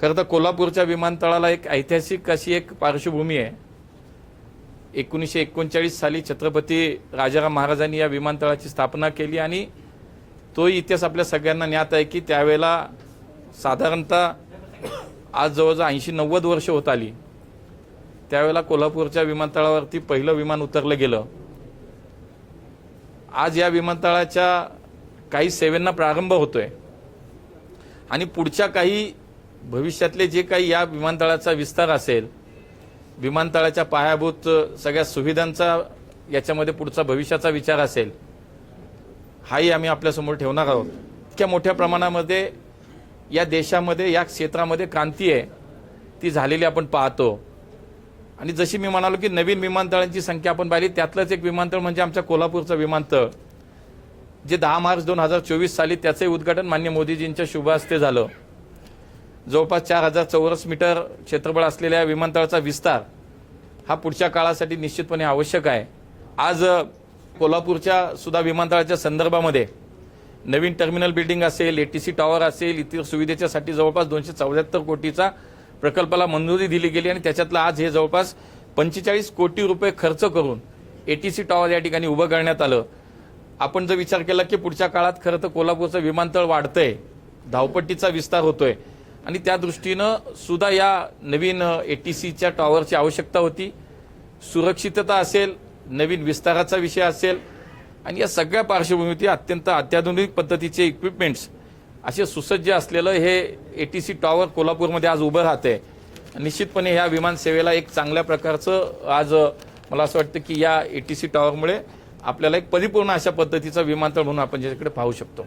खरं तर कोल्हापूरच्या विमानतळाला एक ऐतिहासिक अशी एक पार्श्वभूमी आहे. एकोणीसशे एकोणचाळीस साली छत्रपती राजाराम महाराजांनी या विमानतळाची स्थापना केली आणि तो इतिहास आपल्या सगळ्यांना ज्ञात आहे की त्यावेळेला साधारणतः आज जवळजवळ ऐंशी नव्वद वर्ष होत आली. त्यावेळेला कोल्हापूरच्या विमानतळावरती पहिलं विमान उतरलं गेलं. आज या विमानतळाच्या काही सेवेंना प्रारंभ होतोय. आणि पुढच्या काही भविष्यातले जे काही या विमानतळाचा विस्तार असेल विमानतळाच्या पायाभूत सगळ्या सुविधांचा याच्यामध्ये पुढचा भविष्याचा विचार असेल हाही आम्ही आपल्यासमोर ठेवणार आहोत. इतक्या मोठ्या प्रमाणामध्ये या देशामध्ये या क्षेत्रामध्ये क्रांती आहे ती झालेली आपण पाहतो. आणि जशी मी म्हणालो की नवीन विमानतळांची संख्या आपण पाहिली त्यातलंच एक विमानतळ म्हणजे आमच्या कोल्हापूरचं विमानतळ जे दहा मार्च दोन हजार चोवीस साली त्याचंही उद्घाटन मान्य मोदीजींच्या शुभ हस्ते झालं. जवळपास चार हजार चौरस मीटर क्षेत्रफळ असलेल्या विमानतळाचा विस्तार हा पुढच्या काळासाठी निश्चितपणे आवश्यक आहे. आज कोल्हापूरच्या सुद्धा विमानतळाच्या संदर्भामध्ये नवीन टर्मिनल बिल्डिंग असेल ए टी सी टॉवर असेल इतर सुविधेच्यासाठी जवळपास दोनशे चौऱ्याहत्तर कोटीचा प्रकल्पाला मंजुरी दिली गेली आणि त्याच्यातलं आज हे जवळपास पंचेचाळीस कोटी रुपये खर्च करून ए टी सी टॉवर या ठिकाणी उभं करण्यात आलं. आपण जर विचार केला की पुढच्या काळात खरं तर कोल्हापूरचं विमानतळ वाढतंय धावपट्टीचा विस्तार होतोय आणि त्या दृष्टीनं सुद्धा या नवीन ए टी सीच्या टॉवरची आवश्यकता होती. सुरक्षितता असेल नवीन विस्ताराचा विषय असेल आणि या सगळ्या पार्श्वभूमीवरती अत्यंत अत्याधुनिक पद्धतीचे इक्विपमेंट्स असे सुसज्ज असलेलं हे ए टी सी टॉवर कोल्हापूरमध्ये आज उभं राहतंय. निश्चितपणे ह्या विमान सेवेला एक चांगल्या प्रकारचं आज मला असं वाटतं की या ए टी सी टॉवरमुळे आपल्याला एक परिपूर्ण अशा पद्धतीचा विमानतळ म्हणून आपण ज्याच्याकडे पाहू शकतो.